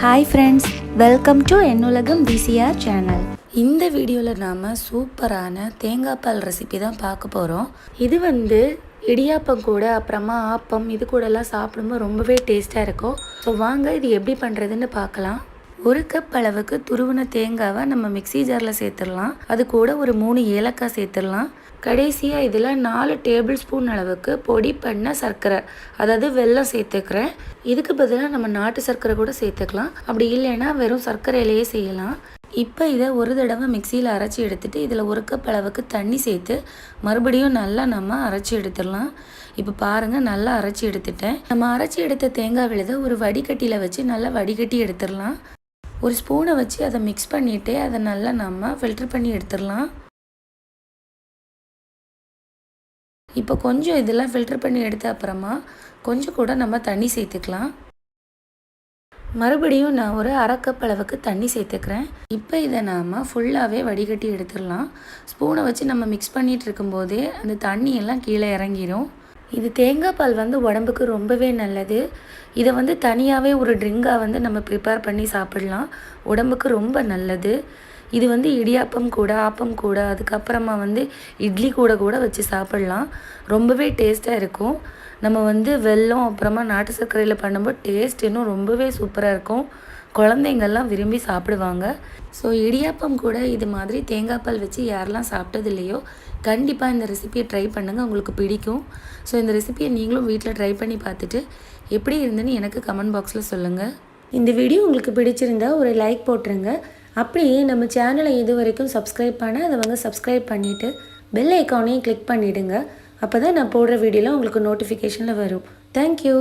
Hi friends welcome to என்னுலகம் PCR channel இந்த வீடியோவில் நாம் சூப்பரான தேங்காய் பால் ரெசிபி தான் பார்க்க போகிறோம் இது வந்து இடியாப்பம் கூட அப்புறமா ஆப்பம் இது கூடலாம் சாப்பிடும்போது ரொம்பவே டேஸ்ட்டாக இருக்கும். ஸோ வாங்க இது எப்படி பண்ணுறதுன்னு பார்க்கலாம். ஒரு கப் அளவுக்கு துருவின தேங்காவை நம்ம மிக்ஸி ஜாரில் சேர்த்துடலாம். அது கூட ஒரு மூணு ஏலக்காய் சேர்த்துடலாம். கடைசியாக இதில் நாலு டேபிள் ஸ்பூன் அளவுக்கு பொடி பண்ண சர்க்கரை அதாவது வெல்லம் சேர்த்துக்கிறேன். இதுக்கு பதிலாக நம்ம நாட்டு சர்க்கரை கூட சேர்த்துக்கலாம். அப்படி இல்லைன்னா வெறும் சர்க்கரையிலேயே செய்யலாம். இப்போ இதை ஒரு தடவை மிக்சியில் அரைச்சி எடுத்துட்டு இதில் ஒரு கப் அளவுக்கு தண்ணி சேர்த்து மறுபடியும் நல்லா நம்ம அரைச்சி எடுத்துடலாம். இப்போ பாருங்கள் நல்லா அரைச்சி எடுத்துட்டேன். நம்ம அரைச்சி எடுத்த தேங்காய் விழுதை ஒரு வடிகட்டியில் வச்சு நல்லா வடிகட்டி எடுத்துடலாம். ஒரு ஸ்பூனை வச்சு அதை மிக்ஸ் பண்ணிவிட்டு அதை நல்லா நம்ம ஃபில்ட்ரு பண்ணி எடுத்துடலாம். இப்போ கொஞ்சம் இதெல்லாம் ஃபில்டர் பண்ணி எடுத்த அப்புறமா கொஞ்சம் கூட நம்ம தண்ணி சேர்த்துக்கலாம். மறுபடியும் நான் ஒரு அரை கப் அளவுக்கு தண்ணி சேர்த்துக்கிறேன். இப்போ இதை நாம் ஃபுல்லாகவே வடிகட்டி எடுத்துடலாம். ஸ்பூனை வச்சு நம்ம மிக்ஸ் பண்ணிகிட்டு இருக்கும்போதே அந்த தண்ணியெல்லாம் கீழே இறங்கிடும் இது தேங்காய் பால் வந்து உடம்புக்கு ரொம்பவே நல்லது. இதை வந்து தனியாகவே ஒரு ட்ரிங்காக வந்து நம்ம ப்ரிப்பேர் பண்ணி சாப்பிடலாம். உடம்புக்கு ரொம்ப நல்லது. இது வந்து இடியாப்பம் கூட ஆப்பம் கூட அதுக்கப்புறமா வந்து இட்லி கூட கூட வச்சு சாப்பிட்லாம். ரொம்பவே டேஸ்ட்டாக இருக்கும். நம்ம வந்து வெல்லம் அப்புறமா நாட்டு சர்க்கரையில் பண்ணும்போது டேஸ்ட் இன்னும் ரொம்பவே சூப்பராக இருக்கும். குழந்தைங்கள்லாம் விரும்பி சாப்பிடுவாங்க. ஸோ இடியாப்பம் கூட இது மாதிரி தேங்காய் பால் வச்சு யாரெல்லாம் சாப்பிட்டது இல்லையோ கண்டிப்பாக இந்த ரெசிபியை ட்ரை பண்ணுங்கள் உங்களுக்கு பிடிக்கும். ஸோ இந்த ரெசிபியை நீங்களும் வீட்டில் ட்ரை பண்ணி பார்த்துட்டு எப்படி இருந்துன்னு எனக்கு கமெண்ட் பாக்ஸில் சொல்லுங்கள் இந்த வீடியோ உங்களுக்கு பிடிச்சிருந்தா ஒரு லைக் போட்டுருங்க. அப்படியே நம்ம சேனலை இது வரைக்கும் சப்ஸ்கிரைப் வந்து சப்ஸ்கிரைப் பண்ணிவிட்டு பெல் ஐக்கானையும் கிளிக் பண்ணிவிடுங்க அப்போ தான் நான் போடுற வீடியோலாம் உங்களுக்கு நோட்டிஃபிகேஷனில் வரும். தேங்க்யூ